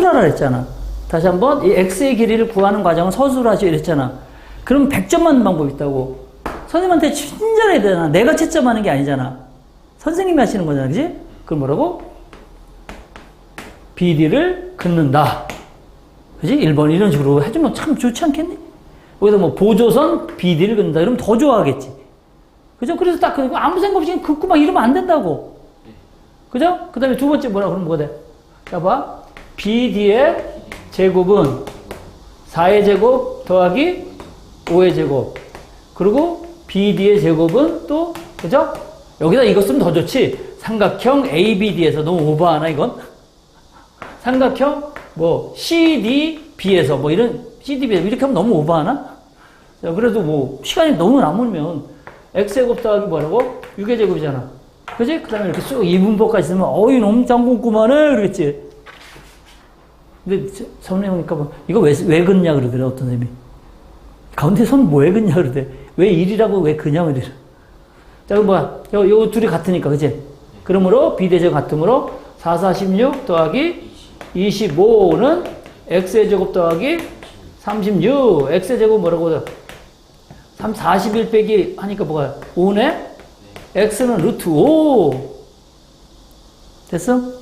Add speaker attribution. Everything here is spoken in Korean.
Speaker 1: 서술하라 그랬잖아. 다시 한번 이 x의 길이를 구하는 과정을 서술하시 이랬잖아. 그럼 100점 맞는 방법이 있다고. 선생님한테 친절해야 되잖아. 내가 채점하는 게 아니잖아. 선생님이 하시는 거잖아. 그지? 그럼 뭐라고? BD를 긋는다. 그지? 1번 이런 식으로 해주면 참 좋지 않겠니? 거기서 뭐 보조선 BD를 긋는다. 이러면 더 좋아하겠지. 그죠? 그래서 딱 그리고 아무 생각 없이 긋고 막 이러면 안 된다고. 그죠? 그 다음에 두 번째 뭐라 그러면 뭐가 돼? 자, 봐. BD의 제곱은 4의 제곱 더하기 5의 제곱. 그리고 BD의 제곱은 또, 그죠? 여기다 이거 쓰면 더 좋지. 삼각형 ABD에서 너무 오버하나, 이건? 삼각형 뭐 CDB에서 뭐 이런 CDB에서 이렇게 하면 너무 오버하나? 자, 그래도 뭐 시간이 너무 남으면 X제곱 더하기 뭐라고? 6의 제곱이잖아. 그지? 그 다음에 이렇게 쑥 이분법까지 쓰면 어이 너무 짱 궁금하네 그러겠지. 근데 선생님 보니까 뭐 이거 왜, 왜 긋냐 그러더래 어떤 선생님이. 가운데 손 뭐에 긋냐 그러대. 왜 1이라고 왜 그냥 이래. 자, 그럼 뭐야? 요, 요 둘이 같으니까, 그지? 그러므로 비대적 같으므로 4, 46 더하기 25는 x의 제곱 더하기 36. x의 제곱 뭐라고 해요? 3, 41 빼기 하니까 뭐가 5네? x는 루트 5. 됐어?